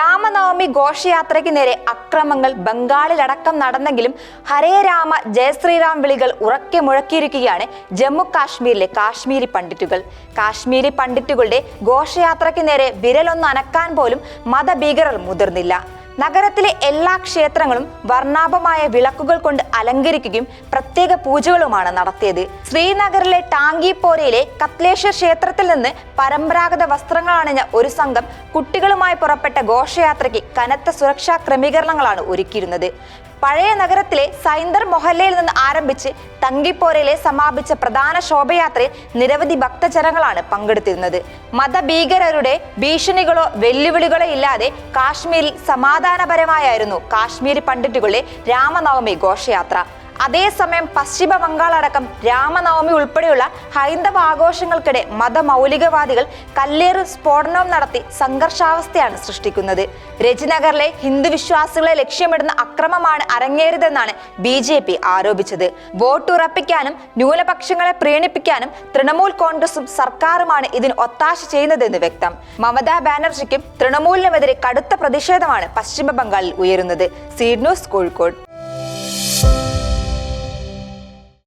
രാമനവമി ഘോഷയാത്രയ്ക്ക് നേരെ അക്രമങ്ങൾ ബംഗാളിലടക്കം നടന്നെങ്കിലും ഹരേ രാമ ജയശ്രീറാം വിളികൾ ഉറക്കെ മുഴക്കിയിരിക്കുകയാണ് ജമ്മു കാശ്മീരിലെ കാശ്മീരി പണ്ഡിറ്റുകൾ. കാശ്മീരി പണ്ഡിറ്റുകളുടെ ഘോഷയാത്രയ്ക്ക് നേരെ വിരലൊന്ന് അനക്കാൻ പോലും മതഭീകരർ മുതിർന്നില്ല. നഗരത്തിലെ എല്ലാ ക്ഷേത്രങ്ങളും വർണാഭമായ വിളക്കുകൾ കൊണ്ട് അലങ്കരിക്കുകയും പ്രത്യേക പൂജകളുമാണ് നടത്തിയത്. ശ്രീനഗറിലെ ടാങ്കിപ്പോരയിലെ കത്ലേശ്വർ ക്ഷേത്രത്തിൽ നിന്ന് പരമ്പരാഗത വസ്ത്രങ്ങൾ അണിഞ്ഞ ഒരു സംഘം കുട്ടികളുമായി പുറപ്പെട്ട ഘോഷയാത്രയ്ക്ക് കനത്ത സുരക്ഷാ ക്രമീകരണങ്ങളാണ് ഒരുക്കിയിരുന്നത്. പഴയ നഗരത്തിലെ സൈന്ദർ മൊഹല്ലയിൽ നിന്ന് ആരംഭിച്ച് തങ്കിപ്പോരയിലെ സമാപിച്ച പ്രധാന ശോഭയാത്രയിൽ നിരവധി ഭക്തജനങ്ങളാണ് പങ്കെടുത്തിരുന്നത്. മതഭീകരരുടെ ഭീഷണികളോ വെല്ലുവിളികളോ ഇല്ലാതെ കാശ്മീരിൽ സമാധാനപരമായായിരുന്നു കാശ്മീരി പണ്ഡിറ്റുകളുടെ രാമനവമി ഘോഷയാത്ര. അതേസമയം പശ്ചിമ ബംഗാൾ അടക്കം രാമനവമി ഉൾപ്പെടെയുള്ള ഹൈന്ദവ ആഘോഷങ്ങൾക്കിടെ മതമൗലികവാദികൾ കല്ലേറ് സ്ഫോടനവും നടത്തി സംഘർഷാവസ്ഥയാണ് സൃഷ്ടിക്കുന്നത്. രജനഗറിലെ ഹിന്ദു വിശ്വാസികളെ ലക്ഷ്യമിടുന്ന അക്രമമാണ് അരങ്ങേറിയതെന്നാണ് ബി ജെ പി ആരോപിച്ചത്. വോട്ട് ഉറപ്പിക്കാനും ന്യൂനപക്ഷങ്ങളെ പ്രീണിപ്പിക്കാനും തൃണമൂൽ കോൺഗ്രസും സർക്കാരുമാണ് ഇതിന് ഒത്താശ ചെയ്യുന്നതെന്ന് വ്യക്തം. മമതാ ബാനർജിക്കും തൃണമൂലിനുമെതിരെ കടുത്ത പ്രതിഷേധമാണ് പശ്ചിമ ബംഗാളിൽ ഉയരുന്നത്. Seed News Kozhikode.